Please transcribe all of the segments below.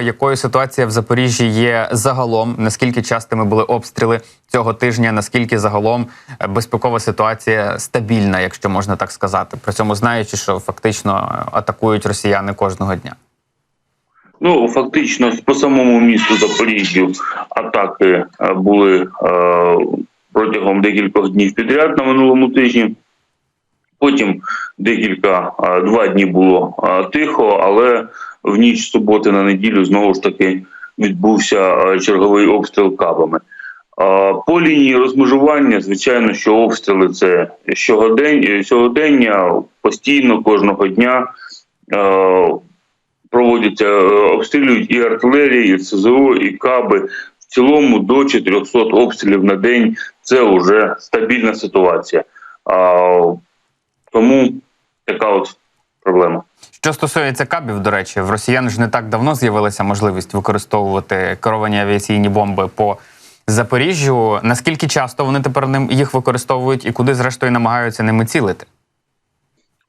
того, якою ситуація в Запоріжжі є загалом, наскільки частими були обстріли цього тижня, наскільки загалом е, безпекова ситуація стабільна, якщо можна так сказати, при цьому знаючи, що фактично е, атакують росіяни кожного дня. Ну, фактично, по самому місту Запоріжжю атаки е, були е, протягом декількох днів підряд на минулому тижні. Потім декілька два дні було тихо, але в ніч суботи на неділю знову ж таки відбувся е, черговий обстріл кабами. Е, По лінії розмежування, звичайно, що обстріли це щогодень, сьогодення, постійно кожного дня. Е, проводяться, е, обстрілюють і артилерія, і СЗО, і каби. В цілому до 400 обстрілів на день це вже стабільна ситуація. Тому така от проблема. Що стосується кабів, до речі, в росіян ж не так давно з'явилася можливість використовувати керовані авіаційні бомби по Запоріжжю. Наскільки часто вони тепер ним їх використовують і куди зрештою намагаються ними цілити?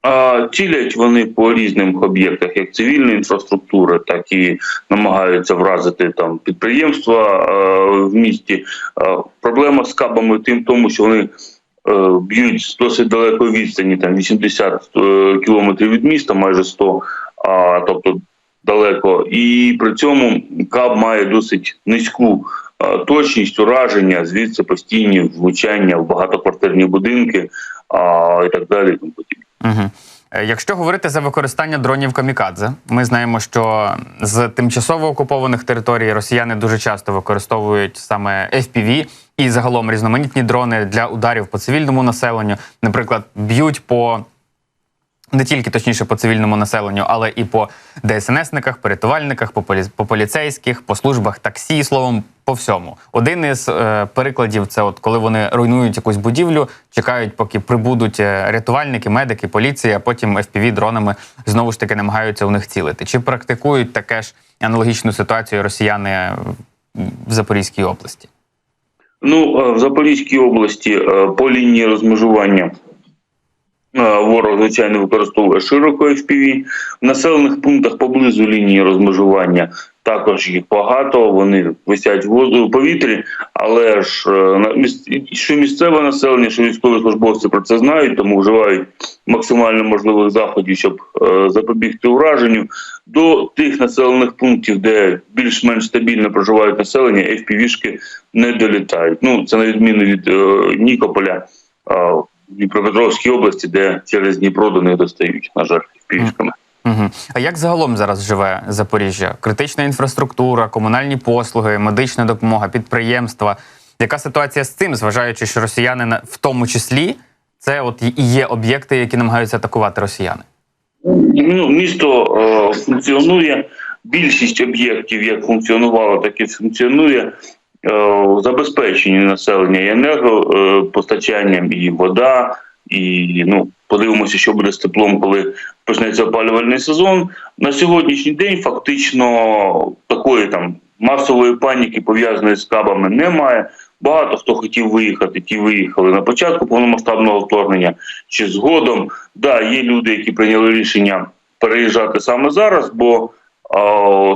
А цілять вони по різним об'єктах, як цивільної інфраструктури, так і намагаються вразити там підприємства е, в місті. Е, проблема з кабами тим, тому що вони б'ють з досить далекої відстані, там 80 е, кілометрів від міста, майже 100, а тобто далеко. І при цьому каб має досить низьку е, точність ураження, звідси постійні влучання в багатоквартирні будинки а, і так далі. і тому подібне. Угу. Якщо говорити за використання дронів камікадзе, ми знаємо, що з тимчасово окупованих територій росіяни дуже часто використовують саме FPV і загалом різноманітні дрони для ударів по цивільному населенню. Наприклад, б'ють по не тільки точніше по цивільному населенню, але і по ДСНСниках, по рятувальниках, по, полі... по поліцейських, по службах таксі, словом, по всьому. Один із е, прикладів це от коли вони руйнують якусь будівлю, чекають, поки прибудуть е, рятувальники, медики, поліція, а потім fpv дронами знову ж таки намагаються у них цілити. Чи практикують таке ж аналогічну ситуацію росіяни в Запорізькій області? Ну, е, в Запорізькій області е, по лінії розмежування е, ворог, звичайно, використовує широко FPV. В населених пунктах поблизу лінії розмежування також їх багато, вони висять в повітрі, але ж е, що місцеве населення, що військові службовці про це знають, тому вживають максимально можливих заходів, щоб е, запобігти ураженню. До тих населених пунктів, де більш-менш стабільно проживають населення, FPV-шки не долітають. Ну це на відміну від е, Нікополя е, Дніпропетровській області, де через Дніпро до них достають, на жаль, FPV-шками. Угу. А як загалом зараз живе Запоріжжя? Критична інфраструктура, комунальні послуги, медична допомога, підприємства. Яка ситуація з цим, зважаючи, що росіяни в тому числі це от і є об'єкти, які намагаються атакувати росіяни? Ну, місто е, функціонує. Більшість об'єктів як функціонувало, так і функціонує. Е, забезпечені населення і енергопостачанням, і вода, і ну подивимося, що буде з теплом, коли почнеться опалювальний сезон. На сьогоднішній день фактично такої там масової паніки пов'язаної з кабами немає. Багато хто хотів виїхати, ті виїхали на початку повномасштабного вторгнення чи згодом. Да, є люди, які прийняли рішення переїжджати саме зараз, бо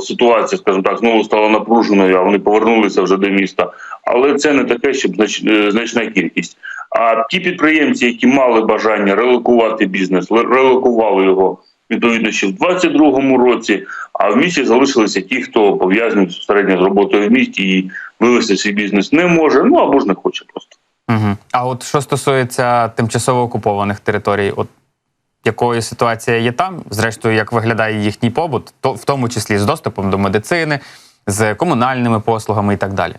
ситуація, скажімо так, знову стала напруженою, а вони повернулися вже до міста. Але це не таке, щоб е, значна кількість. А ті підприємці, які мали бажання релокувати бізнес, релокували його відповідно ще в 22-му році. А в місті залишилися ті, хто пов'язаний безпосередньо з роботою в місті і вивести свій бізнес не може, ну або ж не хоче просто. Угу. А от що стосується тимчасово окупованих територій, от якою ситуація є там, зрештою, як виглядає їхній побут, то в тому числі з доступом до медицини, з комунальними послугами і так далі.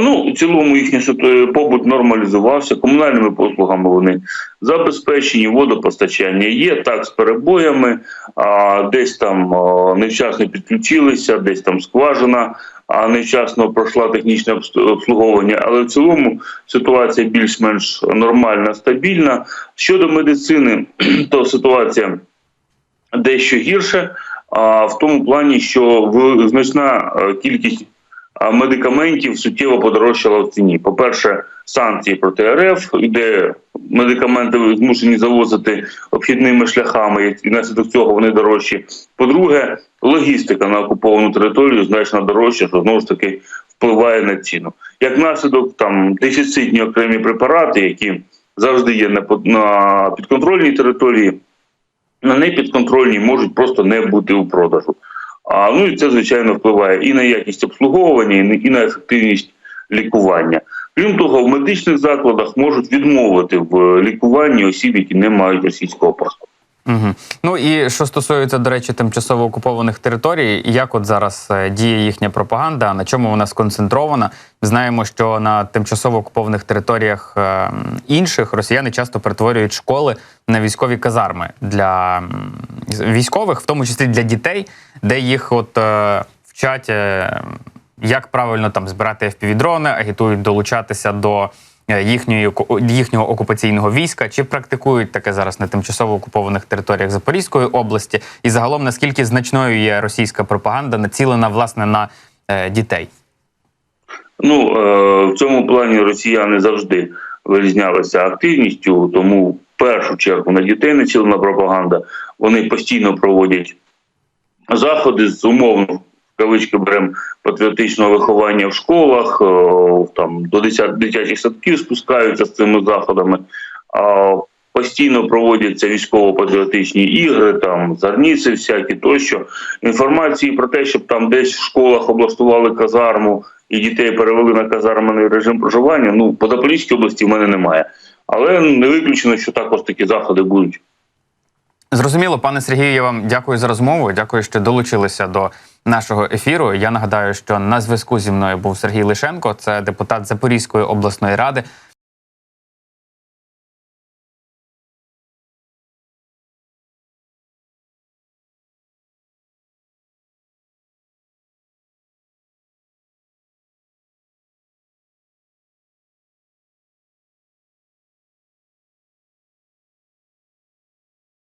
Ну, в цілому їхній побут нормалізувався. Комунальними послугами вони забезпечені, водопостачання є так з перебоями, а десь там невчасно підключилися, десь там скважина, а невчасно пройшла технічне обслуговування. Але в цілому ситуація більш-менш нормальна, стабільна. Щодо медицини, то ситуація дещо гірше, а в тому плані, що значна е, кількість медикаментів суттєво подорожчала в ціні. По-перше, санкції проти РФ, іде медикаменти змушені завозити обхідними шляхами, і внаслідок цього вони дорожчі. По-друге, логістика на окуповану територію значно дорожча, що знову ж таки впливає на ціну. Як наслідок, там дефіцитні окремі препарати, які завжди є на, на підконтрольній території, на непідконтрольній можуть просто не бути у продажу. А ну і це звичайно впливає і на якість обслуговування, і на ефективність лікування. Крім того, в медичних закладах можуть відмовити в лікуванні осіб, які не мають російського паспорта. Угу. Ну і що стосується, до речі, тимчасово окупованих територій, як от зараз е, діє їхня пропаганда, на чому вона сконцентрована? Знаємо, що на тимчасово окупованих територіях е, інших росіяни часто перетворюють школи на військові казарми для військових, в тому числі для дітей, де їх от е, вчать. Як правильно там збирати FPV-дрони, агітують долучатися до е, їхньої їхнього окупаційного війська, чи практикують таке зараз на тимчасово окупованих територіях Запорізької області, і загалом наскільки значною є російська пропаганда, націлена власне на е, дітей? Ну е, в цьому плані росіяни завжди вирізнялися активністю, тому в першу чергу на дітей націлена пропаганда. Вони постійно проводять заходи з умовно кавички беремо патріотичного виховання в школах, е, там до дитячих садків спускаються з цими заходами. Постійно проводяться військово-патріотичні ігри, там зарніці всякі тощо. Інформації про те, щоб там десь в школах облаштували казарму і дітей перевели на казармений режим проживання. Ну по Запорізькій області в мене немає. Але не виключено, що також такі заходи будуть. Зрозуміло, пане Сергію, я вам дякую за розмову. Дякую, що долучилися до нашого ефіру. Я нагадаю, що на зв'язку зі мною був Сергій Лишенко, це депутат Запорізької обласної ради.